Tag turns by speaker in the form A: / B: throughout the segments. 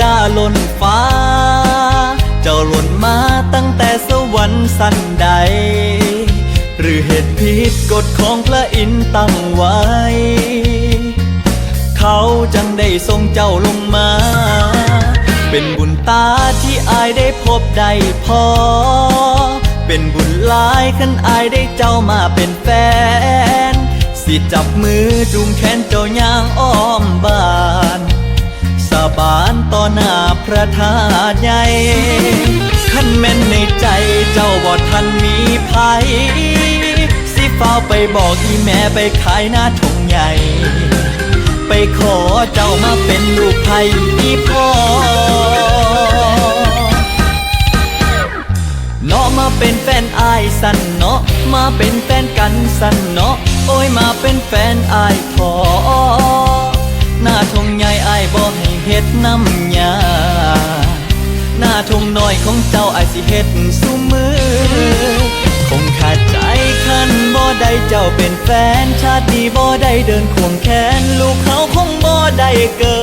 A: ดาล่นฟ้า เจ้าหล่นมาตั้งแต่สวรรค์สันใด หรือเหตุผิดกฎของพระอินทร์ตั้งไว้ เขาจังได้ทรงเจ้าลงมา เป็นบุญตาที่อายได้พบได้พอ เป็นบุญหลายขันอายได้เจ้ามาเป็นแฟน สิจับมือจุงแขน ต่อหน้าพระธาตุใหญ่ขันแม่นในใจเจ้าบ่ทันมีภัยสิเฝ้าไปบอกอีแม่ไปขายหน้าทงใหญ่ ไปขอเจ้ามาเป็นลูกไผ่อีพ่อเนาะมาเป็นแฟนอายสันเนาะมาเป็นแฟนกันสันเนาะโอ้ยมาเป็นแฟนอายพอหน้าทงใหญ่อายบ่ให ฮ็ดน้ำยาหน้าทงน้อยของเจ้าอายสิเฮ็ดสุมือ คงขาดใจคันบ่ได้เจ้าเป็นแฟน ชาตินี้บ่ได้เดินควงแขน ลูกเขาคงบ่ได้เกิ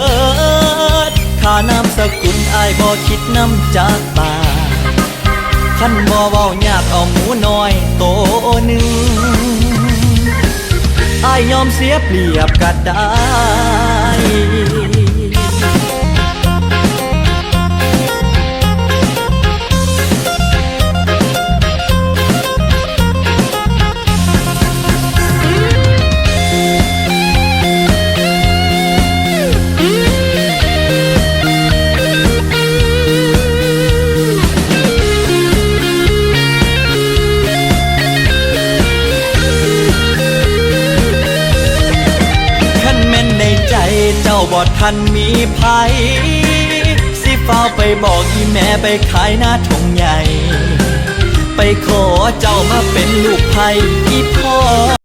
A: ดข้านามสกุลอายบ่คิดน้ำจากปาขันบ่เว้ายากเอาหมูน้อยโตหนึ่งอายยอมเสียเปรียบก็ได้ บอดทันมีภัยสิเฝ้าไปบอกอีแม่ไปขายหน้าทงใหญ่ ไปขอเจ้ามาเป็นลูกไผ่อีพ่อ